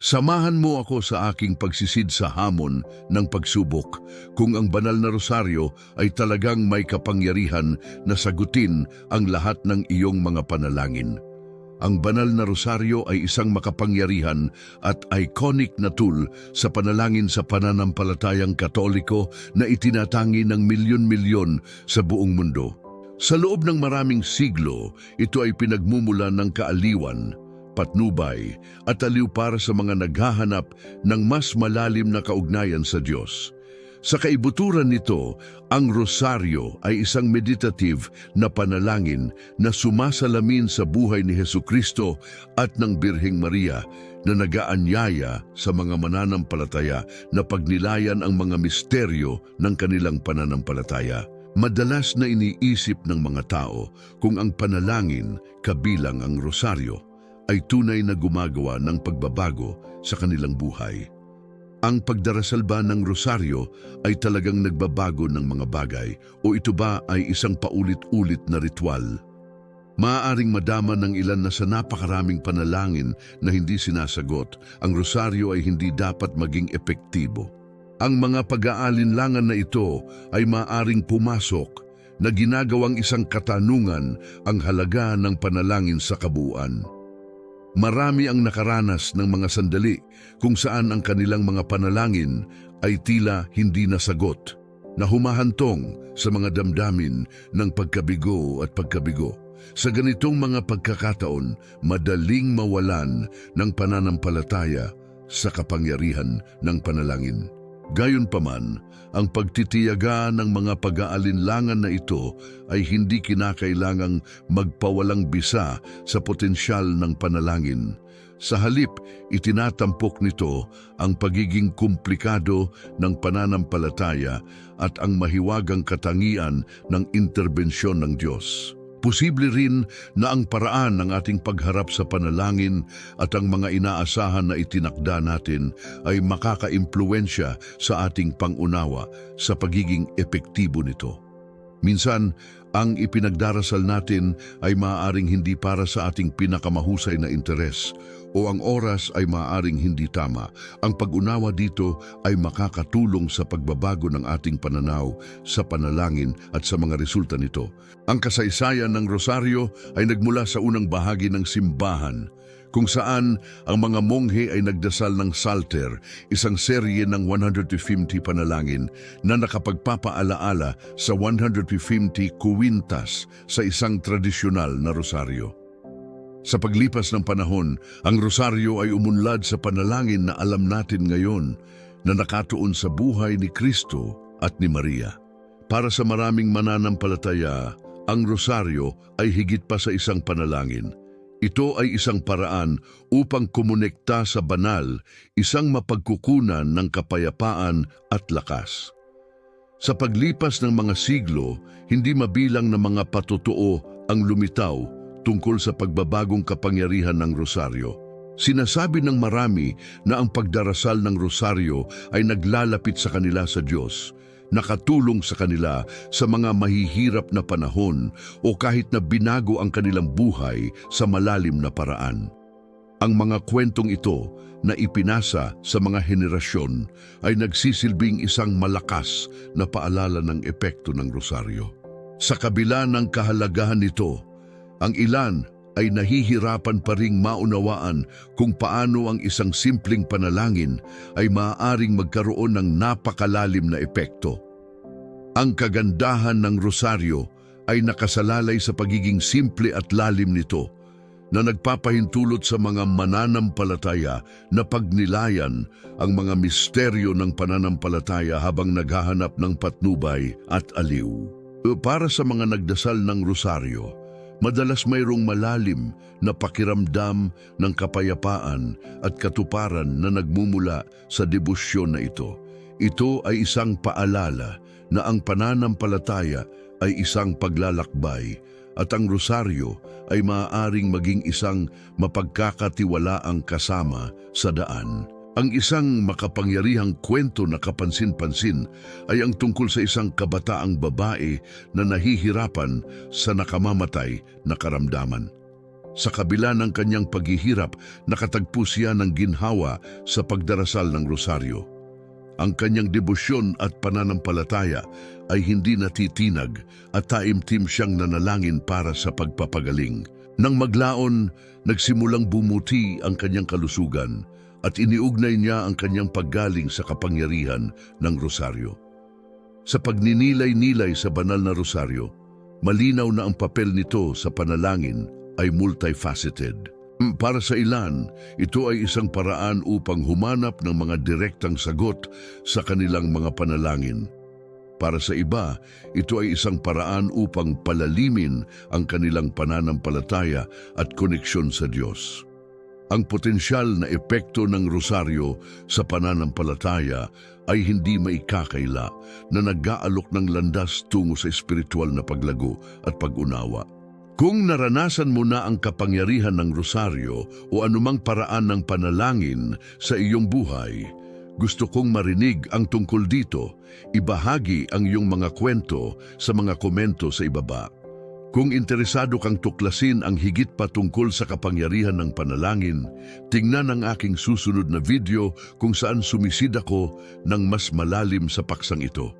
Samahan mo ako sa aking pagsisid sa hamon ng pagsubok kung ang banal na rosaryo ay talagang may kapangyarihan na sagutin ang lahat ng iyong mga panalangin. Ang banal na rosaryo ay isang makapangyarihan at iconic na tool sa panalangin sa pananampalatayang katoliko na itinatangi ng milyon-milyon sa buong mundo. Sa loob ng maraming siglo, ito ay pinagmumula ng kaaliwan, patnubay at aliw para sa mga naghahanap ng mas malalim na kaugnayan sa Diyos. Sa kaibuturan nito, ang rosaryo ay isang meditative na panalangin na sumasalamin sa buhay ni Heso Kristo at ng Birheng Maria na nagaanyaya sa mga mananampalataya na pagnilayan ang mga misteryo ng kanilang pananampalataya. Madalas na iniisip ng mga tao kung ang panalangin kabilang ang rosaryo ay tunay na gumagawa ng pagbabago sa kanilang buhay. Ang pagdarasal ba ng rosaryo ay talagang nagbabago ng mga bagay o ito ba ay isang paulit-ulit na ritual? Maaaring madama ng ilan na sa napakaraming panalangin na hindi sinasagot, ang rosaryo ay hindi dapat maging epektibo. Ang mga pag-aalinlangan na ito ay maaaring pumasok na ginagawang isang katanungan ang halaga ng panalangin sa kabuuan. Marami ang nakaranas ng mga sandali kung saan ang kanilang mga panalangin ay tila hindi nasagot, na humahantong sa mga damdamin ng pagkabigo at pagkabigo. Sa ganitong mga pagkakataon, madaling mawalan ng pananampalataya sa kapangyarihan ng panalangin. Gayunpaman, ang pagtitiyaga ng mga pag-aalinlangan na ito ay hindi kinakailangang magpawalang bisa sa potensyal ng panalangin. Sa halip, itinatampok nito ang pagiging komplikado ng pananampalataya at ang mahiwagang katangian ng interbensyon ng Diyos. Posible rin na ang paraan ng ating pagharap sa panalangin at ang mga inaasahan na itinakda natin ay makakaimpluensya sa ating pangunawa sa pagiging epektibo nito. Minsan, ang ipinagdarasal natin ay maaaring hindi para sa ating pinakamahusay na interes o ang oras ay maaaring hindi tama. Ang pag-unawa dito ay makakatulong sa pagbabago ng ating pananaw sa panalangin at sa mga resulta nito. Ang kasaysayan ng rosaryo ay nagmula sa unang bahagi ng simbahan kung saan ang mga monghe ay nagdasal ng Psalter, isang serye ng 150 panalangin na nakapagpapaalaala sa 150 kuwintas sa isang tradisyonal na rosaryo. Sa paglipas ng panahon, ang rosaryo ay umunlad sa panalangin na alam natin ngayon na nakatuon sa buhay ni Kristo at ni Maria. Para sa maraming mananampalataya, ang rosaryo ay higit pa sa isang panalangin. Ito ay isang paraan upang kumonekta sa banal, isang mapagkukunan ng kapayapaan at lakas. Sa paglipas ng mga siglo, hindi mabilang na mga patotoo ang lumitaw tungkol sa pagbabagong kapangyarihan ng rosaryo. Sinasabi ng marami na ang pagdarasal ng rosaryo ay naglalapit sa kanila sa Diyos, nakatulong sa kanila sa mga mahihirap na panahon o kahit na binago ang kanilang buhay sa malalim na paraan. Ang mga kwentong ito na ipinasa sa mga henerasyon ay nagsisilbing isang malakas na paalala ng epekto ng rosaryo. Sa kabila ng kahalagahan nito, ang ilan ay nahihirapan pa ring maunawaan kung paano ang isang simpleng panalangin ay maaaring magkaroon ng napakalalim na epekto. Ang kagandahan ng rosaryo ay nakasalalay sa pagiging simple at lalim nito na nagpapahintulot sa mga mananampalataya na pagnilayan ang mga misteryo ng pananampalataya habang naghahanap ng patnubay at aliw. Para sa mga nagdasal ng rosaryo, Madalas mayroong malalim na pakiramdam ng kapayapaan at katuparan na nagmumula sa debosyon na ito. Ito ay isang paalala na ang pananampalataya ay isang paglalakbay at ang rosaryo ay maaaring maging isang mapagkakatiwalaang kasama sa daan. Ang isang makapangyarihang kwento na kapansin-pansin ay ang tungkol sa isang kabataang babae na nahihirapan sa nakamamatay na karamdaman. Sa kabila ng kanyang paghihirap, nakatagpo siya ng ginhawa sa pagdarasal ng rosaryo. Ang kanyang debosyon at pananampalataya ay hindi natitinag at taimtim siyang nanalangin para sa pagpapagaling. Nang maglaon, nagsimulang bumuti ang kanyang kalusugan at iniugnay niya ang kanyang paggaling sa kapangyarihan ng rosaryo. Sa pagninilay-nilay sa banal na rosaryo, malinaw na ang papel nito sa panalangin ay multifaceted. Para sa ilan, ito ay isang paraan upang humanap ng mga direktang sagot sa kanilang mga panalangin. Para sa iba, ito ay isang paraan upang palalimin ang kanilang pananampalataya at koneksyon sa Diyos. Ang potensyal na epekto ng rosaryo sa pananampalataya ay hindi maikakaila na nag-aalok ng landas tungo sa espiritual na paglago at pag-unawa. Kung naranasan mo na ang kapangyarihan ng rosaryo o anumang paraan ng panalangin sa iyong buhay, gusto kong marinig ang tungkol dito. Ibahagi ang iyong mga kwento sa mga komento sa ibaba. Kung interesado kang tuklasin ang higit pa tungkol sa kapangyarihan ng panalangin, tingnan ang aking susunod na video kung saan sumisid ako ng mas malalim sa paksang ito.